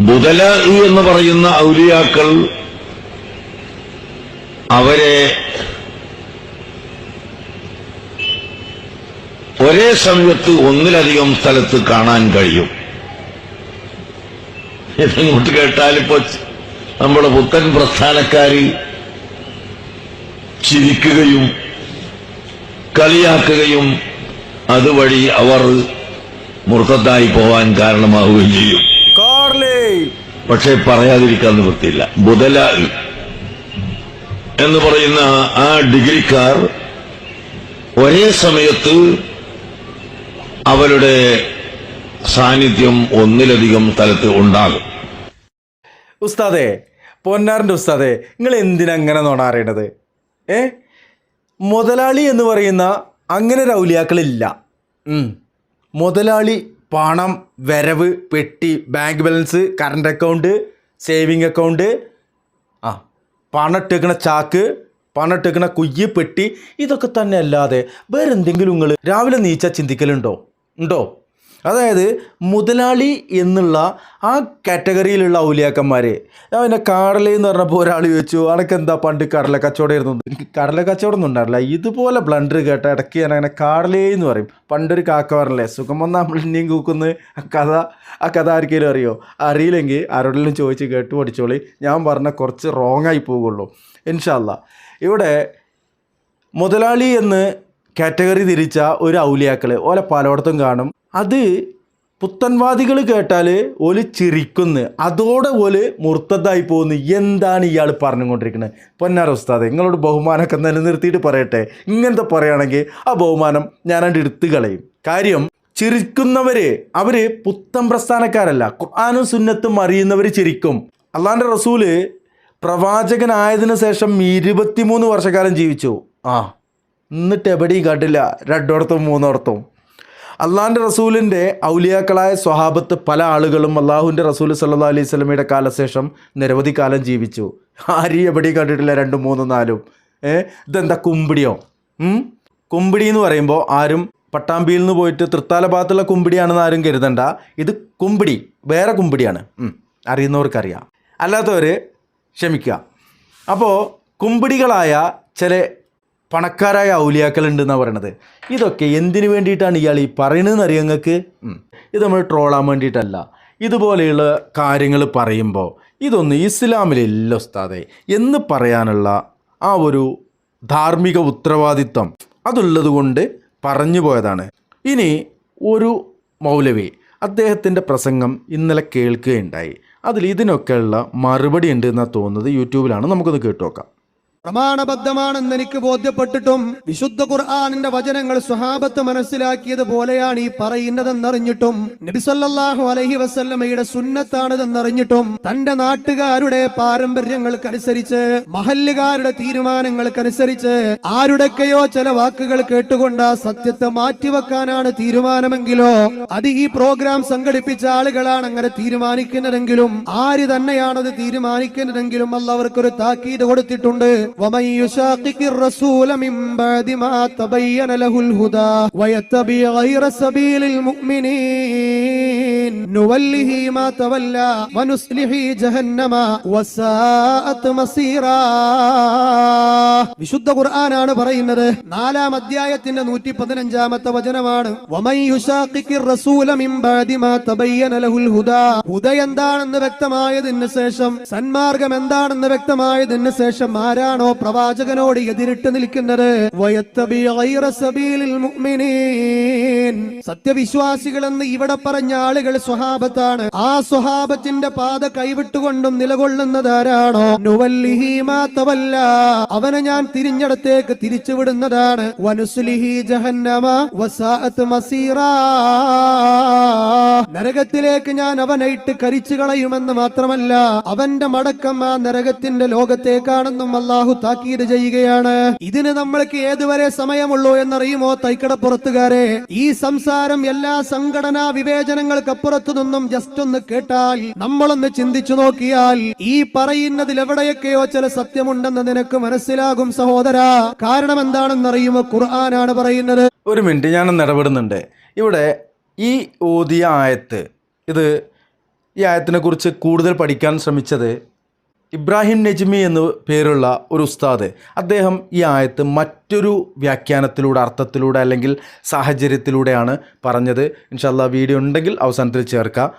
ബുദല എന്ന് പറയുന്ന ഔലിയാക്കൾ അവരെ ഒരേ സമയത്ത് ഒന്നിലധികം സ്ഥലത്ത് കാണാൻ കഴിയും. ഇതങ്ങോട്ട് കേട്ടാലിപ്പോ നമ്മുടെ പുത്തൻ പ്രസ്ഥാനക്കാരി ചിരിക്കുകയും കളിയാക്കുകയും അതുവഴി അവർ മുർത്തത്തായി പോവാൻ കാരണമാവുകയും ചെയ്യും. പക്ഷെ പറയാതിരിക്കാൻ നിവൃത്തിയില്ല. ബുദല എന്ന് പറയുന്ന ആ ഡിഗ്രിക്കാർ ഒരേ സമയത്ത് അവരുടെ സാന്നിധ്യം ഒന്നിലധികം സ്ഥലത്ത് ഉണ്ടാകും. ഉസ്താദേ പൊന്നാറിന്റെ ഉസ്താദേ നിങ്ങൾ എന്തിനങ്ങനെ അങ്ങനെ നോണ അറിയണത് ഏ? മുതലാളി എന്ന് പറയുന്ന അങ്ങനെ ഒരു ഔലിയാക്കളില്ല. മുതലാളി പണം വരവ് പെട്ടി bank balance current account saving account ആ പണം ഇട്ടേക്കണ ചാക്ക് പണം ഇട്ടേക്കണ കുയ്യ് പെട്ടി ഇതൊക്കെ തന്നെ അല്ലാതെ വേറെ എന്തെങ്കിലും നിങ്ങൾ രാവിലെ നീച്ച ചിന്തിക്കലുണ്ടോ? ഉണ്ടോ? അതായത് മുതലാളി എന്നുള്ള ആ കാറ്റഗറിയിലുള്ള ഔലിയാക്കന്മാർ ഞാൻ പിന്നെ കാടല എന്ന് പറഞ്ഞപ്പോൾ ഒരാൾ ചോദിച്ചു അനക്ക് എന്താ പണ്ട് കടല കച്ചവടം ഇരുന്നത് എനിക്ക് കടല കച്ചവടം ഒന്നും ഇതുപോലെ ബ്ലണ്ടർ കേട്ട ഇടയ്ക്ക് ഞാൻ അങ്ങനെ കാടലേ എന്ന് പറയും. പണ്ടൊരു കാക്ക പറഞ്ഞല്ലേ സുഖം വന്നാൽ ഇനിയും കൂക്കുന്ന. ആ കഥ ആ കഥ ആർക്കെങ്കിലും അറിയോ? അറിയില്ലെങ്കിൽ ആരോടെങ്കിലും ചോദിച്ച് കേട്ട് പഠിച്ചോളി. ഞാൻ പറഞ്ഞ കുറച്ച് റോങ് ആയി പോകുള്ളൂ. ഇൻഷാല്ല ഇവിടെ മുതലാളി എന്ന് കാറ്റഗറി തിരിച്ച ഒരു ഔലിയാക്കൾ ഓലെ പലയിടത്തും കാണും. അത് പുത്തൻവാദികൾ കേട്ടാൽ ഓൽ ചിരിക്കുന്നു. അതോടെ ഓൽ മുർത്തതായി പോകുന്നു. എന്താണ് ഇയാൾ പറഞ്ഞുകൊണ്ടിരിക്കുന്നത്? പൊന്നാര ഉസ്താദ് നിങ്ങളോട് ബഹുമാനമൊക്കെ നിലനിർത്തിയിട്ട് പറയട്ടെ. ഇങ്ങനത്തെ പറയുകയാണെങ്കിൽ ആ ബഹുമാനം ഞാനണ്ട് എടുത്തു കളയും. കാര്യം ചിരിക്കുന്നവർ അവർ പുത്തൻ പ്രസ്ഥാനക്കാരല്ല. ഖുർആാനും സുന്നത്തും അറിയുന്നവർ ചിരിക്കും. അള്ളാന്റെ റസൂൽ പ്രവാചകനായതിനു ശേഷം ഇരുപത്തിമൂന്ന് വർഷക്കാലം ജീവിച്ചു. ആ എന്നിട്ട് എവിടെയും കണ്ടില്ല. രണ്ടിടത്തും മൂന്നിടത്തും. അള്ളാഹിന്റെ റസൂലിന്റെ ഔലിയാക്കളായ സ്വഹാബത്ത് പല ആളുകളും അള്ളാഹുവിന്റെ റസൂൽ സല്ലാ അലൈഹി സ്വലമിയുടെ കാലശേഷം നിരവധി കാലം ജീവിച്ചു. ആരും എവിടെയും കണ്ടിട്ടില്ല രണ്ടും മൂന്നും നാലും. ഏ? ഇതെന്താ കുമ്പിടിയോ? കുമ്പിടി എന്ന് പറയുമ്പോൾ ആരും പട്ടാമ്പിയിൽ നിന്ന് പോയിട്ട് തൃത്താല ഭാഗത്തുള്ള കുമ്പിടിയാണെന്ന് ആരും കരുതണ്ട. ഇത് കുമ്പിടി വേറെ കുമ്പിടിയാണ്. അറിയുന്നവർക്കറിയാം. അല്ലാത്തവർ ക്ഷമിക്കുക. അപ്പോൾ കുമ്പിടികളായ ചില പണക്കാരായ ഔലിയാക്കളുണ്ട് എന്നാണ് പറയണത്. ഇതൊക്കെ എന്തിനു വേണ്ടിയിട്ടാണ് ഇയാൾ ഈ പറയണതെന്ന് അറിയാം നിങ്ങൾക്ക് ഇത് നമ്മൾ ട്രോളാൻ വേണ്ടിയിട്ടല്ല. ഇതുപോലെയുള്ള കാര്യങ്ങൾ പറയുമ്പോൾ ഇതൊന്നും ഇസ്ലാമിലില്ല ഉസ്താദെ. എന്ന് പറയാനുള്ള ആ ഒരു ധാർമ്മിക ഉത്തരവാദിത്വം അതുള്ളത് കൊണ്ട് പറഞ്ഞു പോയതാണ്. ഇനി ഒരു മൗലവി അദ്ദേഹത്തിന്റെ പ്രസംഗം ഇന്നലെ കേൾക്കുകയുണ്ടായി. അതിൽ ഇതിനൊക്കെയുള്ള മറുപടി ഉണ്ട് എന്നാണ് തോന്നുന്നത് യൂട്യൂബിലാണ്. നമുക്കൊന്ന് കേട്ടു നോക്കാം. പ്രമാണബദ്ധമാണെന്ന് എനിക്ക് ബോധ്യപ്പെട്ടിട്ടും വിശുദ്ധ ഖുർആാനിന്റെ വചനങ്ങൾ സ്വഹാബത്ത് മനസ്സിലാക്കിയത് പോലെയാണ് ഈ പറയുന്നതെന്നറിഞ്ഞിട്ടും നബിസല്ലാഹു അലഹി വസല്ലമ്മയുടെ സുന്നത്താണിതെന്നറിഞ്ഞിട്ടും തന്റെ നാട്ടുകാരുടെ പാരമ്പര്യങ്ങൾക്കനുസരിച്ച് മഹല്ലുകാരുടെ തീരുമാനങ്ങൾക്കനുസരിച്ച് ആരുടെക്കെയോ ചില വാക്കുകൾ കേട്ടുകൊണ്ട് ആ സത്യത്തെ മാറ്റിവെക്കാനാണ് തീരുമാനമെങ്കിലോ അത് ഈ പ്രോഗ്രാം സംഘടിപ്പിച്ച ആളുകളാണ് അങ്ങനെ തീരുമാനിക്കുന്നതെങ്കിലും ആര് തന്നെയാണത് തീരുമാനിക്കുന്നതെങ്കിലും അല്ല അവർക്കൊരു താക്കീത് കൊടുത്തിട്ടുണ്ട്. ومن يشاقق الرسول من بعد ما تبين له الهدى ويتبع غير سبيل المؤمنين നുവല്ലിഹി മാ തവല്ല വനുസ്ലിഹി ജഹന്നമ വസാഅത് മസീറാ വിശുദ്ധ ഖുർആനാണ് പറയുന്നത്. നാലാം അധ്യായത്തിന്റെ നൂറ്റി പതിനഞ്ചാമത്തെ വചനമാണ് ഹുദ. എന്താണെന്ന് വ്യക്തമായതിന് ശേഷം സന്മാർഗം എന്താണെന്ന് വ്യക്തമായതിന് ശേഷം ആരാണോ പ്രവാചകനോട് എതിരിട്ട് നിൽക്കുന്നത്? സത്യവിശ്വാസികളെന്ന് ഇവിടെ പറഞ്ഞ ആളുകൾ സ്വഹാബത്താണ്. ആ സ്വഹാബത്തിന്റെ പാത കൈവിട്ടുകൊണ്ടും നിലകൊള്ളുന്നത് ആരാണോ? നുവല്ലിഹി മാ തവല്ല. അവനെ ഞാൻ തിരിഞ്ഞടത്തേക്ക് തിരിച്ചുവിടുന്നതാണ്. വനുസ്ലിഹി ജഹന്നമ വസാഅത്ത് മസീറാ. നരകത്തിലേക്ക് ഞാൻ അവനെ ഇട്ട് കരിച്ചു കളയുമെന്ന് മാത്രമല്ല അവന്റെ മടക്കം ആ നരകത്തിന്റെ ലോകത്തേക്കാണെന്നും അള്ളാഹു താക്കീത് ചെയ്യുകയാണ്. ഇതിന് നമ്മൾക്ക് ഏതുവരെ സമയമുള്ളൂ എന്നറിയുമോ തൈക്കടപ്പുറത്തുകാരെ? ഈ സംസാരം എല്ലാ സംഘടനാ വിവേചനങ്ങൾക്കപ്പുറത്തു നിന്നും ജസ്റ്റ് ഒന്ന് കേട്ടാൽ നമ്മളൊന്ന് ചിന്തിച്ചു നോക്കിയാൽ ഈ പറയുന്നതിൽ എവിടെയൊക്കെയോ ചില സത്യമുണ്ടെന്ന് നിനക്ക് മനസ്സിലാകും സഹോദര. കാരണം എന്താണെന്നറിയുമോ? ഖുർആനാണ് പറയുന്നത്. ഒരു മിനിറ്റ് ഞാനൊന്ന് ഇടപെടുന്നുണ്ട്. ഇവിടെ ഈ ഓതിയ ആയത്ത് ഇത് ഈ ആയത്തിനെ കുറിച്ച് കൂടുതൽ പഠിക്കാൻ ശ്രമിച്ചത് ഇബ്രാഹിം നജ്മി എന്ന് പേരുള്ള ഒരു ഉസ്താദ് അദ്ദേഹം ഈ ആയത്ത് മറ്റൊരു വ്യാഖ്യാനത്തിലൂടെ അർത്ഥത്തിലൂടെ അല്ലെങ്കിൽ സാഹചര്യത്തിലൂടെയാണ് പറഞ്ഞത്. ഇൻഷാല്ല വീഡിയോ ഉണ്ടെങ്കിൽ അവസാനത്തിൽ ചേർക്കാം.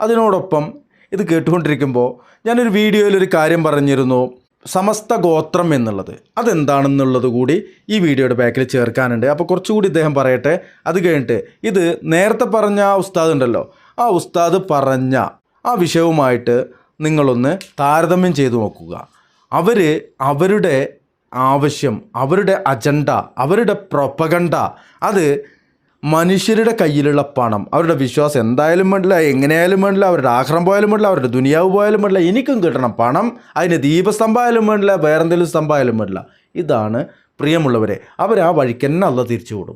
അതിനോടൊപ്പം ഇത് കേട്ടുകൊണ്ടിരിക്കുമ്പോൾ ഞാനൊരു വീഡിയോയിലൊരു കാര്യം പറഞ്ഞിരുന്നു സമസ്ത ഗോത്രം എന്നുള്ളത്. അതെന്താണെന്നുള്ളത് കൂടി ഈ വീഡിയോയുടെ ബാക്കിൽ ചേർക്കാനുണ്ട്. അപ്പോൾ കുറച്ചുകൂടി ഇദ്ദേഹം പറയട്ടെ. അത് കഴിഞ്ഞിട്ട് ഇത് നേരത്തെ പറഞ്ഞ ഉസ്താദ് ഉണ്ടല്ലോ. ആ ഉസ്താദ് പറഞ്ഞ ആ വിഷയവുമായിട്ട് നിങ്ങളൊന്ന് താരതമ്യം ചെയ്തു നോക്കുക. അവർ അവരുടെ ആവശ്യം അവരുടെ അജണ്ട അവരുടെ പ്രൊപ്പഗണ്ട അത് മനുഷ്യരുടെ കയ്യിലുള്ള പണം അവരുടെ വിശ്വാസം എന്തായാലും വേണ്ടില്ല എങ്ങനെയായാലും വേണ്ടില്ല അവരുടെ ആഹ്റം പോയാലും വേണ്ടില്ല അവരുടെ ദുനിയാവ് പോയാലും വേണ്ടില്ല എനിക്കും കിട്ടണം പണം അതിന് ദീപസ്തംഭമായാലും വേണ്ടില്ല വേറെന്തെങ്കിലും സ്തംഭമായാലും വേണ്ടില്ല. ഇതാണ് പ്രിയമുള്ളവരെ അവർ ആ വഴിക്ക് തന്നെ അല്ല തിരിച്ചു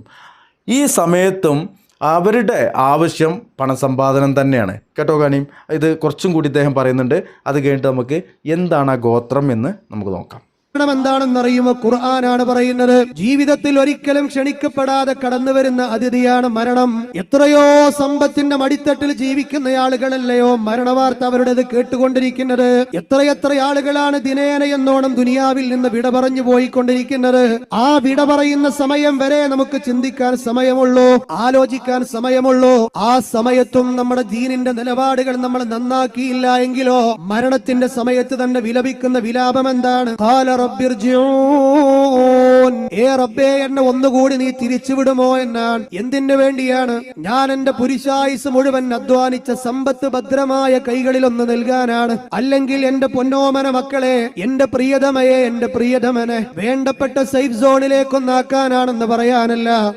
ഈ സമയത്തും അവരുടെ ആവശ്യം പണസമ്പാദനം തന്നെയാണ്. കേട്ടോ കാണിയും ഇത് കുറച്ചും കൂടി ഇദ്ദേഹം പറയുന്നുണ്ട്. അത് കഴിഞ്ഞിട്ട് നമുക്ക് എന്താണ് ആ ഗോത്രം എന്ന് നമുക്ക് നോക്കാം. എന്താണെന്നറിയുമോ ഖുർആനാണ് പറയുന്നത്. ജീവിതത്തിൽ ഒരിക്കലും ക്ഷണിക്കപ്പെടാതെ കടന്നു വരുന്ന അതിഥിയാണ് മരണം. എത്രയോ സമ്പത്തിന്റെ മടിത്തട്ടിൽ ജീവിക്കുന്ന ആളുകളല്ലയോ മരണവാർത്ത അവരുടേത് കേട്ടുകൊണ്ടിരിക്കുന്നത്. എത്രയെത്ര ആളുകളാണ് ദിനേന എന്നോണം ദുനിയാവിൽ നിന്ന് വിട പറഞ്ഞു പോയിക്കൊണ്ടിരിക്കുന്നത്. ആ വിട പറയുന്ന സമയം വരെ നമുക്ക് ചിന്തിക്കാൻ സമയമുള്ളൂ ആലോചിക്കാൻ സമയമുള്ളൂ. ആ സമയത്തും നമ്മുടെ ദീനിന്റെ നിലപാടുകൾ നമ്മൾ നന്നാക്കിയില്ല എങ്കിലോ മരണത്തിന്റെ സമയത്ത് തന്നെ വിലപിക്കുന്ന വിലാപം എന്താണ് കാല റബ്ബിർജിഊൻ. ഏ റബ്ബേ എന്നെ ഒന്നുകൂടി നീ തിരിച്ചുവിടുമോ എന്നാണ്. എന്തിനു വേണ്ടിയാണ് ഞാൻ എന്റെ പുരുഷായുസ് മുഴുവൻ അധ്വാനിച്ച സമ്പത്ത് ഭദ്രമായ കൈകളിൽ ഒന്ന് നൽകാനാണ്. അല്ലെങ്കിൽ എന്റെ പൊന്നോമന മക്കളെ എന്റെ പ്രിയതമയെ എന്റെ പ്രിയതമനെ വേണ്ടപ്പെട്ട സേഫ് സോണിലേക്കൊന്നാക്കാനാണെന്ന് പറയാനല്ല.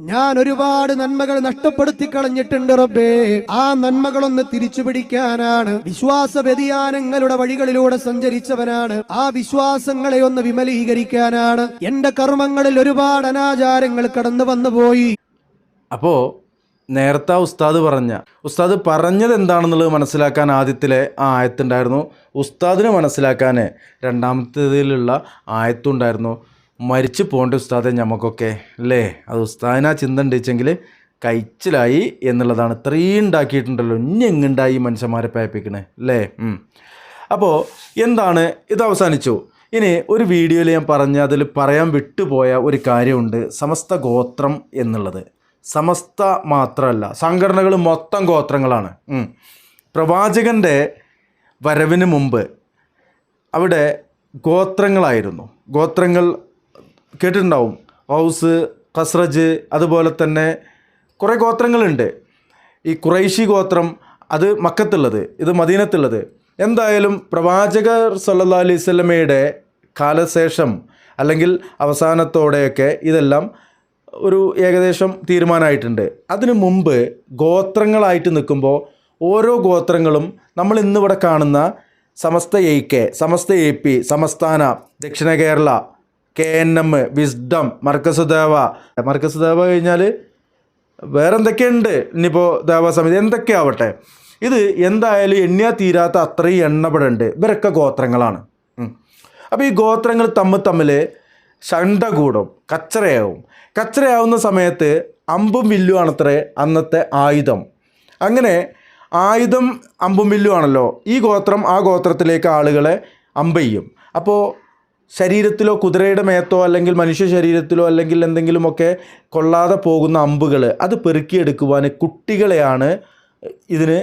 ഞാൻ ഒരുപാട് നന്മകൾ നഷ്ടപ്പെടുത്തി കളഞ്ഞിട്ടുണ്ട് റബ്ബേ. ആ നന്മകളൊന്ന് തിരിച്ചു പിടിക്കാനാണ് വിശ്വാസ വ്യതിയാനങ്ങളുടെ വഴികളിലൂടെ സഞ്ചരിച്ചവനാണ്. ആ വിശ്വാസങ്ങളെ ഒന്ന് വിമലീകരിക്കാനാണ്. എന്റെ കർമ്മങ്ങളിൽ ഒരുപാട് അനാചാരങ്ങൾ കടന്നു വന്നു പോയി. അപ്പോ നേരത്തെ ഉസ്താദ് പറഞ്ഞ ഉസ്താദ് പറഞ്ഞത് എന്താണെന്നുള്ളത് മനസ്സിലാക്കാൻ ആദ്യത്തിലെ ആ ആയത്തുണ്ടായിരുന്നു. ഉസ്താദിനെ മനസ്സിലാക്കാൻ രണ്ടാമത്തേതിലുള്ള ആയത്തുണ്ടായിരുന്നു. മരിച്ചു പോകേണ്ട ഉസ്താദെ നമുക്കൊക്കെ അല്ലേ? അത് ഉസ്താദിനാ ചിന്ത ഉണ്ടിച്ചെങ്കിൽ കഴിച്ചിലായി എന്നുള്ളതാണ് ഇത്രയും ഉണ്ടാക്കിയിട്ടുണ്ടല്ലോ. ഇനി എങ്ങുണ്ടായി മനുഷ്യന്മാരെ പേപ്പിക്കണേ? അല്ലേ. അപ്പോൾ എന്താണ്? ഇത് അവസാനിച്ചു. ഇനി ഒരു വീഡിയോയിൽ ഞാൻ പറഞ്ഞ അതിൽ പറയാൻ വിട്ടുപോയ ഒരു കാര്യമുണ്ട്. സമസ്ത ഗോത്രം എന്നുള്ളത്. സമസ്ത മാത്രമല്ല സംഘടനകൾ മൊത്തം ഗോത്രങ്ങളാണ്. പ്രവാചകന്റെ വരവിന് മുമ്പ് അവിടെ ഗോത്രങ്ങളായിരുന്നു. ഗോത്രങ്ങൾ കേട്ടിട്ടുണ്ടാവും. ഹൗസ് കസ്രജ് അതുപോലെ തന്നെ കുറേ ഗോത്രങ്ങളുണ്ട്. ഈ കുറൈശി ഗോത്രം അത് മക്കത്തുള്ളത് ഇത് മദീനത്തുള്ളത്. എന്തായാലും പ്രവാചകർ സല്ലാ അലൈഹി സ്വലമയുടെ കാലശേഷം അല്ലെങ്കിൽ അവസാനത്തോടെയൊക്കെ ഇതെല്ലാം ഒരു ഏകദേശം തീരുമാനമായിട്ടുണ്ട്. അതിനു മുമ്പ് ഗോത്രങ്ങളായിട്ട് നിൽക്കുമ്പോൾ ഓരോ ഗോത്രങ്ങളും നമ്മൾ ഇന്നിവിടെ കാണുന്ന Samastha A K Samastha A P സമസ്ഥാന Dakshina Kerala K N M wisdom Markazudawa. Markazudawa Markaz കഴിഞ്ഞാൽ വേറെ എന്തൊക്കെയുണ്ട് ഇനിയിപ്പോൾ ദേവസമിതി എന്തൊക്കെയാവട്ടെ? ഇത് എന്തായാലും എണ്ണിയാ തീരാത്ത അത്രയും എണ്ണപ്പെടുണ്ട് ഇവരൊക്കെ ഗോത്രങ്ങളാണ്. അപ്പോൾ ഈ ഗോത്രങ്ങൾ തമ്മിൽ തമ്മിൽ ശണ്ട കൂടും കച്ചറയാവും. കച്ചറയാവുന്ന സമയത്ത് അമ്പും വില്ലുമാണ് ആണത്രേ അന്നത്തെ ആയുധം. അങ്ങനെ ആയുധം അമ്പും വില്ലുമാണല്ലോ ഈ ഗോത്രം ആ ഗോത്രത്തിലേക്ക് ആളുകളെ അമ്പെയ്യും. അപ്പോൾ ശരീരത്തിലോ കുതിരയുടെ മേത്തോ അല്ലെങ്കിൽ മനുഷ്യ ശരീരത്തിലോ അല്ലെങ്കിൽ എന്തെങ്കിലുമൊക്കെ കൊള്ളാതെ പോകുന്ന അമ്പുകൾ അത് പെറുക്കിയെടുക്കുവാൻ കുട്ടികളെയാണ് ഇതിന്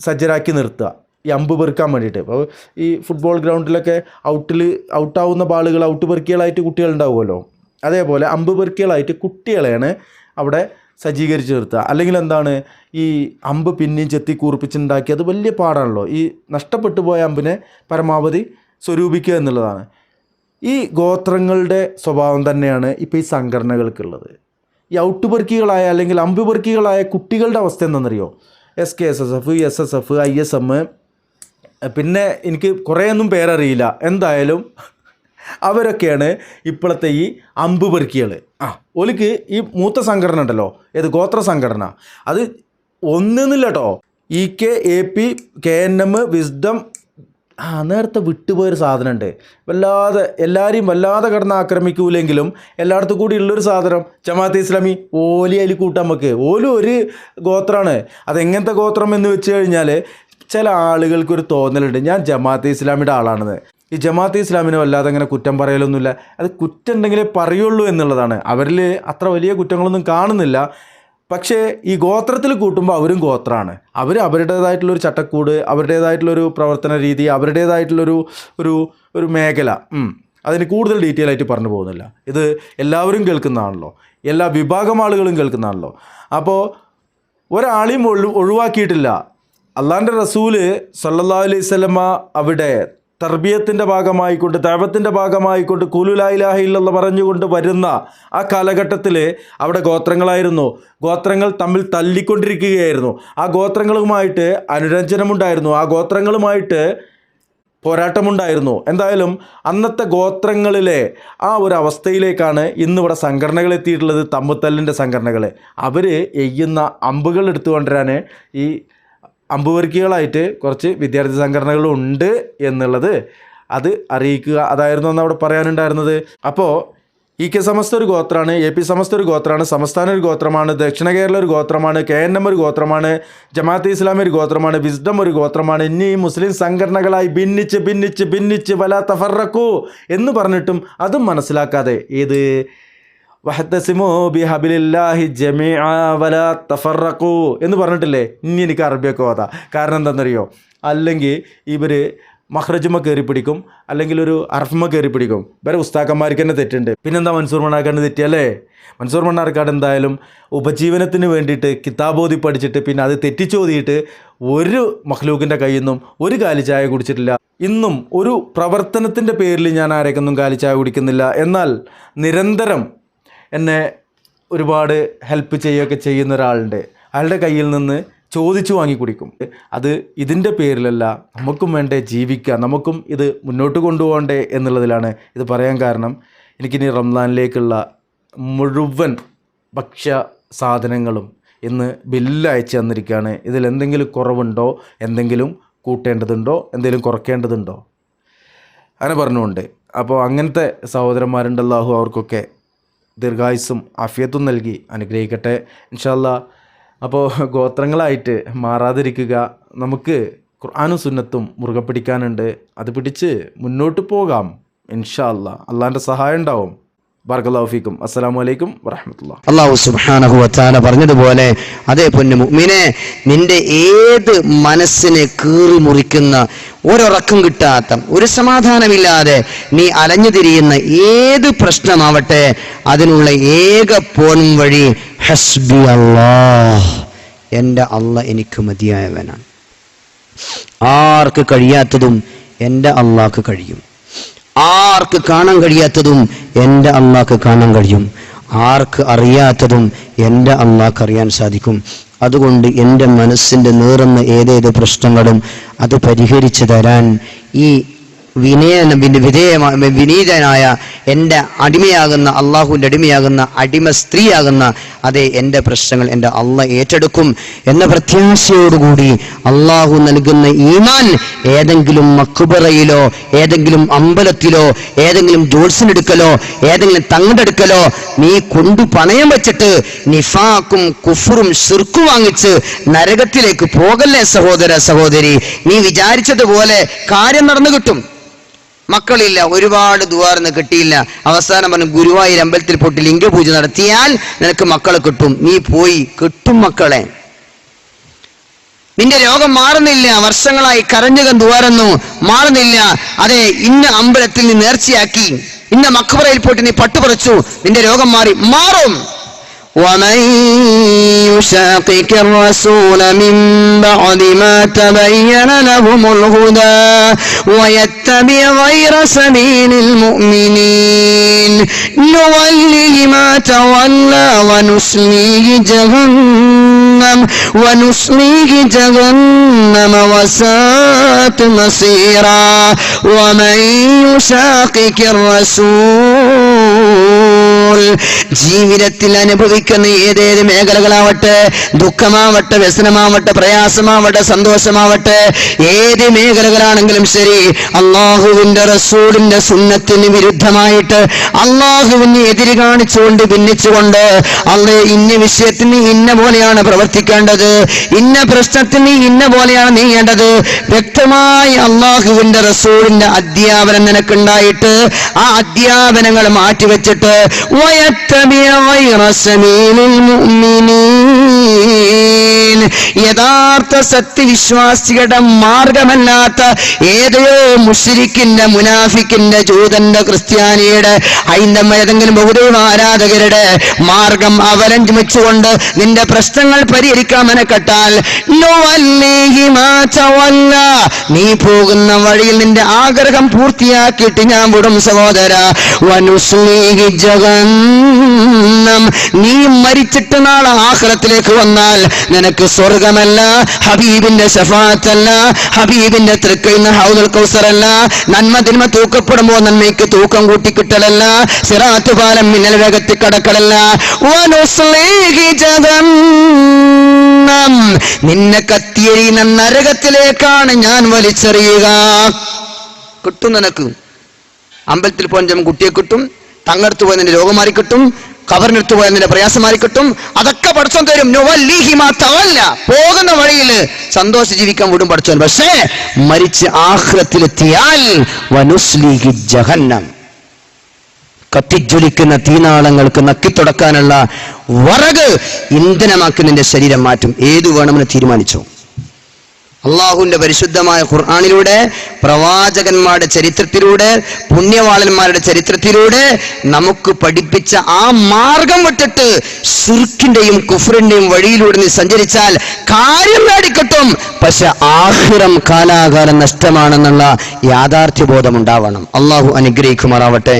സജ്ജരാക്കി നിർത്തുക. ഈ അമ്പ് പെറുക്കാൻ വേണ്ടിയിട്ട്. അപ്പോൾ ഈ ഫുട്ബോൾ ഗ്രൗണ്ടിലൊക്കെ ഔട്ടിൽ ഔട്ടാവുന്ന ബാളുകൾ ഔട്ട് പെറുക്കികളായിട്ട് കുട്ടികളുണ്ടാവുമല്ലോ. അതേപോലെ അമ്പ് പെറുക്കികളായിട്ട് കുട്ടികളെയാണ് അവിടെ സജ്ജീകരിച്ച് നിർത്തുക. അല്ലെങ്കിൽ എന്താണ് ഈ അമ്പ് പിന്നെയും ചെത്തി കൂർപ്പിച്ചുണ്ടാക്കി അത് വലിയ പാടാണല്ലോ. ഈ നഷ്ടപ്പെട്ടു പോയ അമ്പിനെ പരമാവധി സ്വരൂപിക്കുക എന്നുള്ളതാണ്. ഈ ഗോത്രങ്ങളുടെ സ്വഭാവം തന്നെയാണ് ഇപ്പോൾ ഈ സംഘടനകൾക്കുള്ളത്. ഈ ഔട്ടുപെറുക്കികളായ അല്ലെങ്കിൽ അമ്പുപെർക്കികളായ കുട്ടികളുടെ അവസ്ഥ എന്താണെന്നറിയോ? S K S S F S S F I S M പിന്നെ എനിക്ക് കുറേയൊന്നും പേരറിയില്ല. എന്തായാലും അവരൊക്കെയാണ് ഇപ്പോഴത്തെ ഈ അമ്പ് പെറുക്കികൾ ആ ഒലിക്ക് ഈ മൂത്ത സംഘടന ഉണ്ടല്ലോ. ഏത്? ഗോത്ര സംഘടന. അത് ഒന്നിന്നില്ല കേട്ടോ. E K A P K N M wisdom ആ നേരത്തെ വിട്ടുപോയൊരു സാധനമുണ്ട്. വല്ലാതെ എല്ലാവരെയും വല്ലാതെ കിടന്ന് ആക്രമിക്കൂലെങ്കിലും എല്ലായിടത്തും കൂടി ഉള്ളൊരു സാധനം ജമാഅത്ത് ഇസ്ലാമി ഓലി അതിൽ കൂട്ടാൻ നമുക്ക്. ഓലും ഒരു ഗോത്രമാണ്. അതെങ്ങനത്തെ ഗോത്രം എന്ന് വെച്ച് കഴിഞ്ഞാൽ ചില ആളുകൾക്കൊരു തോന്നലുണ്ട്. ഞാൻ ജമാഅത്ത് ഇസ്ലാമിയുടെ ആളാണെന്ന് ഈ ജമാഅത്ത് ഇസ്ലാമിനെ വല്ലാതെ അങ്ങനെ കുറ്റം പറയലൊന്നുമില്ല. അത് കുറ്റം ഉണ്ടെങ്കിലേ പറയുള്ളൂ എന്നുള്ളതാണ്. അവരിൽ അത്ര വലിയ കുറ്റങ്ങളൊന്നും കാണുന്നില്ല. പക്ഷേ ഈ ഗോത്രത്തിൽ കൂട്ടുമ്പോൾ അവരും ഗോത്രമാണ്. അവർ അവരുടേതായിട്ടുള്ളൊരു ചട്ടക്കൂട് അവരുടേതായിട്ടുള്ളൊരു പ്രവർത്തന രീതി അവരുടേതായിട്ടുള്ളൊരു ഒരു ഒരു മേഖല. അതിന് കൂടുതൽ ഡീറ്റെയിൽ ആയിട്ട് പറഞ്ഞു പോകുന്നില്ല. ഇത് എല്ലാവരും കേൾക്കുന്നതാണല്ലോ. എല്ലാ വിഭാഗം ആളുകളും കേൾക്കുന്നതാണല്ലോ. അപ്പോൾ ഒരാളെയും ഒഴു ഒഴിവാക്കിയിട്ടില്ല. അള്ളാന്റെ റസൂൽ സല്ലാ അലൈഹി സ്വലമ അവിടെ തർബിയത്തിന്റെ ഭാഗമായിക്കൊണ്ട് തഴവത്തിന്റെ ഭാഗമായിക്കൊണ്ട് കുലുലായിലാഹ ഇല്ലെന്ന് പറഞ്ഞുകൊണ്ട് വരുന്ന ആ കാലഘട്ടത്തിൽ അവിടെ ഗോത്രങ്ങളായിരുന്നു. ഗോത്രങ്ങൾ തമ്മിൽ തല്ലിക്കൊണ്ടിരിക്കുകയായിരുന്നു. ആ ഗോത്രങ്ങളുമായിട്ട് അനുരഞ്ജനമുണ്ടായിരുന്നു. ആ ഗോത്രങ്ങളുമായിട്ട് പോരാട്ടമുണ്ടായിരുന്നു. എന്തായാലും അന്നത്തെ ഗോത്രങ്ങളിലെ ആ ഒരു അവസ്ഥയിലേക്കാണ് ഇന്നിവിടെ സംഘടനകൾ എത്തിയിട്ടുള്ളത് തമ്മുത്തല്ലിന്റെ സംഘടനകൾ അവർ എയ്യുന്ന അമ്പുകൾ എടുത്തുകൊണ്ടുവരാൻ ഈ അമ്പുവർക്കികളായിട്ട് കുറച്ച് വിദ്യാർത്ഥി സംഘടനകളുണ്ട് എന്നുള്ളത് അത് അറിയിക്കുക. അതായിരുന്നു അന്ന് അവിടെ പറയാനുണ്ടായിരുന്നത്. അപ്പോൾ ഇ കെ സമസ്ത ഒരു ഗോത്രമാണ് എ പി സമസ്ത ഒരു ഗോത്രമാണ് സംസ്ഥാന ഒരു ഗോത്രമാണ് ദക്ഷിണ കേരള ഒരു ഗോത്രമാണ് കെ എൻ എം ഒരു ഗോത്രമാണ് ജമാഅത്ത് ഇസ്ലാമി ഒരു ഗോത്രമാണ് വിസ്ഡം ഒരു ഗോത്രമാണ്. ഇനി മുസ്ലിം സംഘടനകളായി ഭിന്നിച്ച് ഭിന്നിച്ച് ഭിന്നിച്ച് വല തഫറക്കൂ എന്ന് പറഞ്ഞിട്ടും അതും മനസ്സിലാക്കാതെ ഏത് വഹത്തസിമോ ബി ഹബിലില്ലാഹി ജമീഅ വല എന്ന് പറഞ്ഞിട്ടില്ലേ? ഇനി എനിക്ക് അറബിയൊക്കെ ഓതാ. കാരണം എന്താണെന്നറിയോ? അല്ലെങ്കിൽ ഇവർ മഹ്റജുമ കയറി പിടിക്കും അല്ലെങ്കിൽ ഒരു അർഫമ കയറി പിടിക്കും. വേറെ ഉസ്താക്കന്മാർക്ക് തന്നെ തെറ്റുണ്ട്. പിന്നെന്താ മൻസൂർ മണ്ണാർക്കാട് തെറ്റിയല്ലേ? മൻസൂർ മണ്ണാർക്കാട് എന്തായാലും ഉപജീവനത്തിന് വേണ്ടിയിട്ട് കിതാബോധി പഠിച്ചിട്ട് പിന്നെ അത് തെറ്റിച്ചോതിയിട്ട് ഒരു മഹ്ലൂക്കിന്റെ കയ്യിൽ നിന്നും ഒരു ചായ കുടിച്ചിട്ടില്ല. ഇന്നും ഒരു പ്രവർത്തനത്തിന്റെ പേരിൽ ഞാൻ ആരേക്കൊന്നും കാലി ചായ കുടിക്കുന്നില്ല. എന്നാൽ നിരന്തരം എന്നെ ഒരുപാട് ഹെൽപ്പ് ചെയ്യുകയൊക്കെ ചെയ്യുന്ന ഒരാളുണ്ട്. അയാളുടെ കയ്യിൽ നിന്ന് ചോദിച്ചു വാങ്ങി കുടിക്കും. അത് ഇതിന്റെ പേരിലല്ല നമുക്കും വേണ്ടേ ജീവിക്കുക നമുക്കും ഇത് മുന്നോട്ട് കൊണ്ടുപോകണ്ടേ എന്നുള്ളതിലാണ് ഇത് പറയാൻ കാരണം. എനിക്കിനി റംസാനിലേക്കുള്ള മുഴുവൻ ഭക്ഷ്യ സാധനങ്ങളും ഇന്ന് ബില്ല് അയച്ചു തന്നിരിക്കുകയാണ്. ഇതിൽ എന്തെങ്കിലും കുറവുണ്ടോ? എന്തെങ്കിലും കൂട്ടേണ്ടതുണ്ടോ? എന്തെങ്കിലും കുറയ്ക്കേണ്ടതുണ്ടോ? അങ്ങനെ പറഞ്ഞുകൊണ്ട്. അപ്പോൾ അങ്ങനത്തെ സഹോദരന്മാരുണ്ടല്ലാഹു അവർക്കൊക്കെ ദീർഘായുസ്സും അഫിയത്തും നൽകി അനുഗ്രഹിക്കട്ടെ ഇൻഷാല്ല അപ്പോൾ ഗോത്രങ്ങളായിട്ട് മാറാതിരിക്കുക നമുക്ക് ഖുർആാനും സുന്നത്തും മുറുകെ പിടിക്കാനുണ്ട്. അത് പിടിച്ച് മുന്നോട്ട് പോകാം ഇൻഷാ അല്ല. അള്ളാന്റെ സഹായം ഉണ്ടാവും. ബാർക്കല്ലാഫിക്കും അസ്സലാമു അലൈക്കും വറഹമത്തുള്ള. അള്ളാഹു സുബ്ഹാനഹു വതആല പറഞ്ഞതുപോലെ അതേ പൊന്നു മുഅ്മിനെ നിന്റെ ഏത് മനസ്സിനെ കീറി മുറിക്കുന്ന ഒരൊറക്കം കിട്ടാത്ത ഒരു സമാധാനമില്ലാതെ നീ അലഞ്ഞു തിരിയുന്ന ഏത് പ്രശ്നമാവട്ടെ അതിനുള്ള ഏക പോൺ വഴി ഹസ്ബി അല്ലാഹ്. എന്റെ അള്ള എനിക്ക് മതിയായവനാണ്. ആർക്ക് കഴിയാത്തതും എന്റെ അള്ളാഹ്ക്ക് കഴിയും. ആർക്ക് കാണാൻ കഴിയാത്തതും എന്റെ അള്ളാഹ്ക്ക് കാണാൻ കഴിയും. ആർക്ക് അറിയാത്തതും എന്റെ അള്ളാഹ്ക്ക് അറിയാൻ സാധിക്കും. അതുകൊണ്ട് എന്റെ മനസ്സിന്റെ നീറുന്ന ഏതേത് പ്രശ്നങ്ങളും അത് പരിഹരിച്ചു തരാൻ ഈ വിനയന വിന- വിധേയമാ വിനീതനായ എന്റെ അടിമയാകുന്ന അള്ളാഹുവിന്റെ അടിമയാകുന്ന അടിമ സ്ത്രീയാകുന്ന അതെ എന്റെ പ്രശ്നങ്ങൾ എന്റെ അള്ള ഏറ്റെടുക്കും എന്ന പ്രത്യാശയോടുകൂടി അള്ളാഹു നൽകുന്ന ഈമാൻ ഏതെങ്കിലും മക്കുബറയിലോ ഏതെങ്കിലും അമ്പലത്തിലോ ഏതെങ്കിലും ജോത്സ്യനെടുക്കലോ ഏതെങ്കിലും തങ്ങടെടുക്കലോ നീ കൊണ്ടു പണയം വെച്ചിട്ട് നിഫാക്കും കുഫറും ശിർക്കു വാങ്ങിച്ച് നരകത്തിലേക്ക് പോകല്ലേ സഹോദര സഹോദരി? നീ വിചാരിച്ചതുപോലെ കാര്യം നടന്നു കിട്ടും. മക്കളില്ല ഒരുപാട് ദുവാർന്ന് കിട്ടിയില്ല അവസാനം പറഞ്ഞു ഗുരുവായൂർ അമ്പലത്തിൽ പോയിട്ട് ലിംഗപൂജ നടത്തിയാൽ നിനക്ക് മക്കളെ കിട്ടും നീ പോയി കിട്ടും മക്കളെ നിന്റെ രോഗം മാറുന്നില്ല വർഷങ്ങളായി കരഞ്ഞുകം ദുവാരുന്നു മാറുന്നില്ല അതെ ഇന്ന അമ്പലത്തിൽ നീ നേർച്ചയാക്കി ഇന്ന മക്കബറയിൽ പോയിട്ട് നീ പട്ടുപറിച്ചു നിന്റെ രോഗം മാറി മാറും ومن يشاقق الرسول من بعد ما تبين لهم الهدى ويتبع غير سبيل المؤمنين. نوله ما تولى ونسليه جهنم ونسليه جهنم وساءت مصيرا. ومن يشاقق الرسول ജീവിതത്തിൽ അനുഭവിക്കുന്ന ഏതേത് മേഖലകളാവട്ടെ ദുഃഖമാവട്ടെ വ്യസനമാവട്ടെ പ്രയാസമാവട്ടെ സന്തോഷമാവട്ടെ ഏത് മേഖലകളാണെങ്കിലും ശരി അള്ളാഹുവിന്റെ റസൂലിന്റെ സുന്നത്തിന് വിരുദ്ധമായിട്ട് അള്ളാഹുവിന് എതിര് കാണിച്ചുകൊണ്ട് ഭിന്നിച്ചുകൊണ്ട് അള്ളേ ഇന്ന വിഷയത്തിന് ഇന്ന പോലെയാണ് പ്രവർത്തിക്കേണ്ടത് ഇന്ന പ്രശ്നത്തിന് ഇന്ന പോലെയാണ് നീങ്ങേണ്ടത് വ്യക്തമായി അള്ളാഹുവിന്റെ റസൂലിന്റെ അധ്യാപനം നിനക്കുണ്ടായിട്ട് ആ അധ്യാപനങ്ങൾ മാറ്റിവെച്ചിട്ട് മുഅ്മിനീൻ. യഥാർത്ഥ സത്യവിശ്വാസികളുടെ മാർഗമല്ലാത്ത ഏതയോ മുഷിരിക്കിന്റെ മുനാഫിക്കിന്റെ ജൂതന്റെ ക്രിസ്ത്യാനിയുടെ ഹൈന്ദവ ഏതെങ്കിലും ബഹുദൈവ ആരാധകരുടെ മാർഗം അവലംബിച്ചുകൊണ്ട് നിന്റെ പ്രശ്നങ്ങൾ പരിഹരിക്കാൻ മെനക്കെട്ടാൽ. നീ പോകുന്ന വഴിയിൽ നിന്റെ ആഗ്രഹം പൂർത്തിയാക്കിയിട്ട് ഞാൻ വിടും സഹോദര വനുസ്ലീഹി ജഗന്നം നീ മരിച്ചിട്ട് നാളെ ആഹ്ലത്തിലേക്ക് വന്നാൽ നിനക്ക് സ്വർഗമല്ല ഹബീബിന്റെ ഷഫാത്തല്ല ഹബീബിന്റെ തൃക്കൈന്ന് ഹൗദുൽ കൗസറല്ല നന്മ തിന്മ തൂക്കപ്പെടുമ്പോ നന്മയ്ക്ക് തൂക്കം കൂട്ടിക്കിട്ടലല്ല സിറാത്തു പാലം മിന്നൽ വേഗത്തിൽ കടക്കലല്ല. നിന്നെ കത്തിയരി നരകത്തിലേക്കാണ് ഞാൻ വലിച്ചെറിയുക. കിട്ടും നിനക്ക്. അമ്പലത്തിൽ പോകാൻ കുട്ടിയെ കിട്ടും തങ്ങടുത്ത് പോയ നിന്റെ രോഗം മാറി കിട്ടും കബറിനെടുത്ത് പോയ നിന്റെ പ്രയാസം മാറി കിട്ടും അതൊക്കെ പഠിച്ചോൻ തരും. പോകുന്ന വഴിയിൽ സന്തോഷം ജീവിക്കാൻ വിടും പഠിച്ചോൻ പക്ഷേ മരിച്ച് ആഹ്ലത്തിലെത്തിയാൽ ജഹന്നം. കത്തിജ്വലിക്കുന്ന തീനാളങ്ങൾക്ക് നക്കിത്തുടക്കാനുള്ള വറക് ഇന്ധനമാക്കി നിന്റെ ശരീരം മാറ്റും. ഏതു വേണമെന്ന് തീരുമാനിച്ചു. അള്ളാഹുവിന്റെ പരിശുദ്ധമായ ഖുർആാനിലൂടെ പ്രവാചകന്മാരുടെ ചരിത്രത്തിലൂടെ പുണ്യവാളന്മാരുടെ ചരിത്രത്തിലൂടെ നമുക്ക് പഠിപ്പിച്ച ആ മാർഗം വിട്ടിട്ട് സുർക്കിന്റെയും കുഫറിന്റെയും വഴിയിലൂടെ നീ സഞ്ചരിച്ചാൽ കാര്യം നേടിക്കിട്ടും. പക്ഷെ ആഹിറം കാലാകാലം നഷ്ടമാണെന്നുള്ള യാഥാർത്ഥ്യബോധം ഉണ്ടാവണം അള്ളാഹു അനുഗ്രഹിക്കുമാറാവട്ടെ.